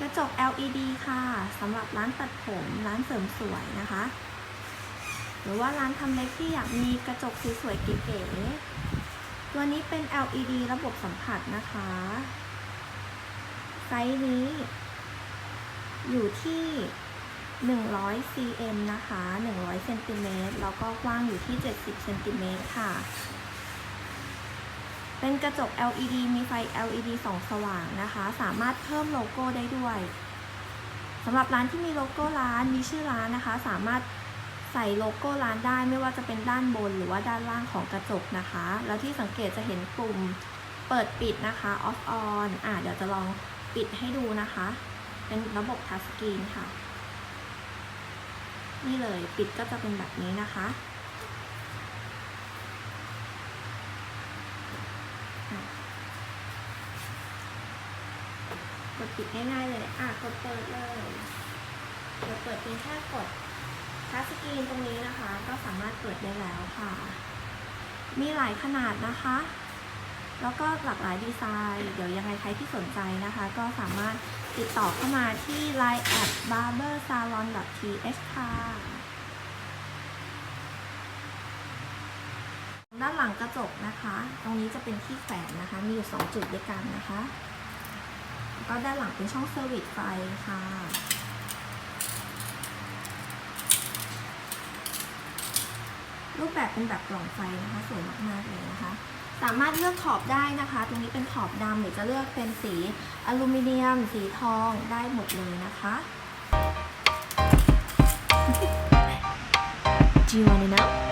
กระจก LED ค่ะสำหรับร้านตัดผมร้านเสริมสวยนะคะ หรือว่าร้านทำเล็บที่อยากมีกระจกสวยๆเก๋ๆตัวนี้เป็น LED ระบบสัมผัสนะคะ ไซส์นี้ อยู่ที่ 100 cm นะคะ 100เซนติเมตรแล้วก็กว้างอยู่ที่ 70เซนติเมตรค่ะ เป็นกระจก LED มีไฟ LED ส่องสว่างนะคะ สามารถเพิ่มโลโก้ได้ด้วยสำหรับร้านที่มีโลโก้ร้านมีชื่อร้านนะคะ สามารถใส่โลโก้ร้านได้ไม่ว่าจะเป็นด้านบนหรือว่าด้านล่างของกระจกนะคะ แล้วที่สังเกตจะเห็นปุ่มเปิดปิดนะคะ off on อะเดี๋ยวจะลองปิดให้ดูนะคะ เป็นระบบทัชสกรีนค่ะ นี่เลยปิดก็จะเป็นแบบนี้นะคะ ดปิดง่ายๆเลยอะกดเปิดเลยกดเปิดเพียงแค่กดทัชสกรีนตรงนี้นะคะ ก็สามารถเปิดได้แล้วค่ะ มีหลายขนาดนะคะ แล้วก็หลากหลายดีไซน์ เดี๋ยวยังไงใครที่สนใจนะคะ ก็สามารถติดต่อเข้ามาที่ line at barber salon th ค่ะ ด้านหลังกระจกนะคะ ตรงนี้จะเป็นที่แขวนนะคะ มีอยู่ 2 จุดด้วยกันนะคะ ก็ด้านหลังเป็นช่องเซอร์วิสไฟค่ะ รูปแบบเป็นแบบกล่องไฟนะคะสวยมากๆเลยนะคะ สามารถเลือกขอบได้นะคะ ตรงนี้เป็นขอบดำหรือจะเลือกเป็นสีอลูมิเนียม สีทองได้หมดเลยนะคะ Do you want to know?